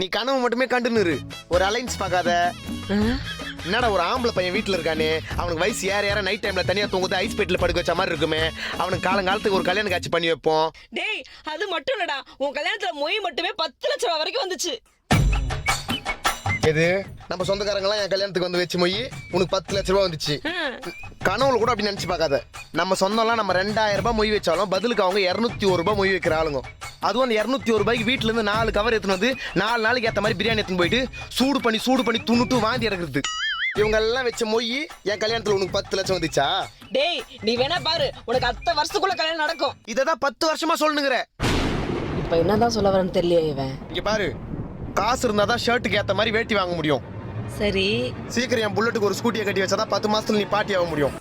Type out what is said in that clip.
நீ கனவு மட்டுமே கண்டுன்னு. ஒரு அலைன்ஸ் பார்க்காத. என்னடா ஒரு ஆம்பளை பையன் வீட்டுல இருக்கானே? அவனுக்கு வயசு ஏற ஏற நைட் டைம்ல தனியா தூங்குது ஐஸ் பெட்டில் படுக்க வச்ச மாதிரி இருக்குமே. அவனுக்கு காலங்காலத்துக்கு ஒரு கல்யாணம் காட்சி பண்ணி வைப்போம். டேய் அது மட்டும் இல்லடா. உன் கல்யாணத்துல மொய் மட்டுமே பத்து லட்சம் ரூபா வரைக்கும் வந்துச்சு. எது? நம்ம சொந்தக்காரங்களாம் என் கல்யாணத்துக்கு வந்து வச்சு மொய் உனக்கு பத்து லட்ச ரூபா வந்துச்சு. கனவுல கூட அப்படி நினைச்சு பார்க்காத. நம்ம சொந்தம்லாம் நம்ம ரெண்டாயிரம் ரூபாய் மொய் வச்சாலும் பதிலுக்கு அவங்க இரநூத்தி ஒரு ரூபாய் மொய் வைக்கிற ஆளுங்க. அதுவும் அந்த இரநூத்தி ஒரு ரூபாய்க்கு வீட்டுல இருந்து நாலு கவர் எடுத்துன்னு வந்து நாலு நாளைக்கு ஏத்த மாதிரி பிரியாணி எடுத்துன்னு போயிட்டு சூடு பண்ணி சூடு பண்ணி துண்ணுட்டு வாந்தி எடுக்கிறது இவங்க எல்லாம் வச்ச மொய் என் கல்யாணத்துல உனக்கு பத்து லட்சம் வந்துச்சா? டேய் நீ வேணா பாரு. உனக்கு அத்தை வருஷத்துக்குள்ள கல்யாணம் நடக்கும். இதை தான் பத்து வருஷமா சொல்லுங்கிற இப்ப என்னதான் சொல்ல வரேன்னு தெரியல இவன். இங்க பாரு காசு இருந்தா தான் ஷர்ட்டுக்கு ஏத்த மாதிரி வேட்டி வாங்க முடியும். சரி. சீக்கிரம் என் புல்லட்டுக்கு ஒரு ஸ்கூட்டியை கட்டி வச்சாதான் பத்து மாசத்துல நீ பாட்டி ஆக முடியும்.